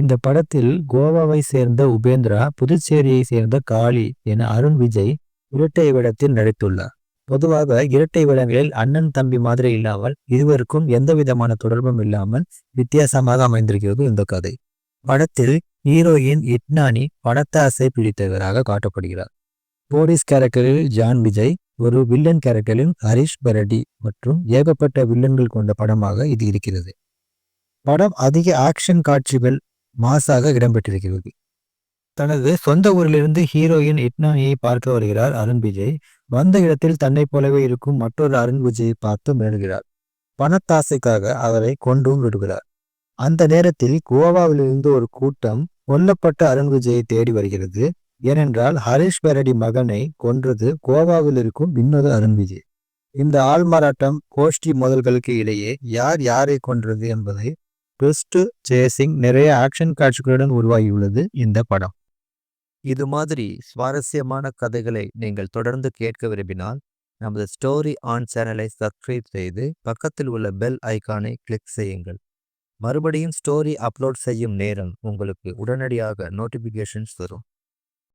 இந்த படத்தில் கோவாவை சேர்ந்த உபேந்திரா புதுச்சேரியை சேர்ந்த காளி என அருண் விஜய் இரட்டை வேடத்தில் நடித்துள்ளார். பொதுவாக இரட்டை வேடங்களில் அண்ணன் தம்பி மாதிரி இல்லாமல் இருவருக்கும் எந்த விதமான தொடர்பும் இல்லாமல் வித்தியாசமாக அமைந்திருக்கிறது இந்த கதை. படத்தில் ஹீரோயின் இட்னானி பணத்தாசை பிடித்தவராக காட்டப்படுகிறார். போலீஸ் கேரக்டரில் ஜான் விஜய் ஒரு வில்லன் கேரக்டரில் ஹரிஷ் பரடி மற்றும் ஏகப்பட்ட வில்லன்கள் கொண்ட படமாக இது இருக்கிறது. படம் அதிக ஆக்ஷன் காட்சிகள் மாசாக இடம்பெற்றிருக்கிறது. தனது சொந்த ஊரிலிருந்து ஹீரோயின் இட்னாமியை பார்க்க வருகிறார் அருண் விஜய். வந்த இடத்தில் தன்னை போலவே இருக்கும் மற்றொரு அருண் விஜயை பார்த்து மிளகிறார் பணத்தாசைக்காக அவரை கொண்டும் விடுகிறார். அந்த நேரத்தில் கோவாவிலிருந்து ஒரு கூட்டம் கொல்லப்பட்ட அருண் விஜயை தேடி வருகிறது. ஏனென்றால் ஹரிஷ் பெரடி மகனை கொன்றது கோவாவில் இருக்கும் இன்னொரு அருண் விஜய். இந்த ஆள்மாறாட்டம் கோஷ்டி மோதல்களுக்கு இடையே யார் யாரை கொன்றது என்பதை ட்விஸ்ட் சேசிங் நிறைய ஆக்ஷன் காட்சிகளுடன் உருவாகியுள்ளது இந்த படம். இது மாதிரி சுவாரஸ்யமான கதைகளை நீங்கள் தொடர்ந்து கேட்க விரும்பினால் நமது ஸ்டோரி ஆன் சேனலை சப்ஸ்கிரைப் செய்து பக்கத்தில் உள்ள பெல் ஐகானை கிளிக் செய்யுங்கள். மறுபடியும் ஸ்டோரி அப்லோட் செய்யும் நேரம் உங்களுக்கு உடனடியாக நோட்டிஃபிகேஷன்ஸ் வரும்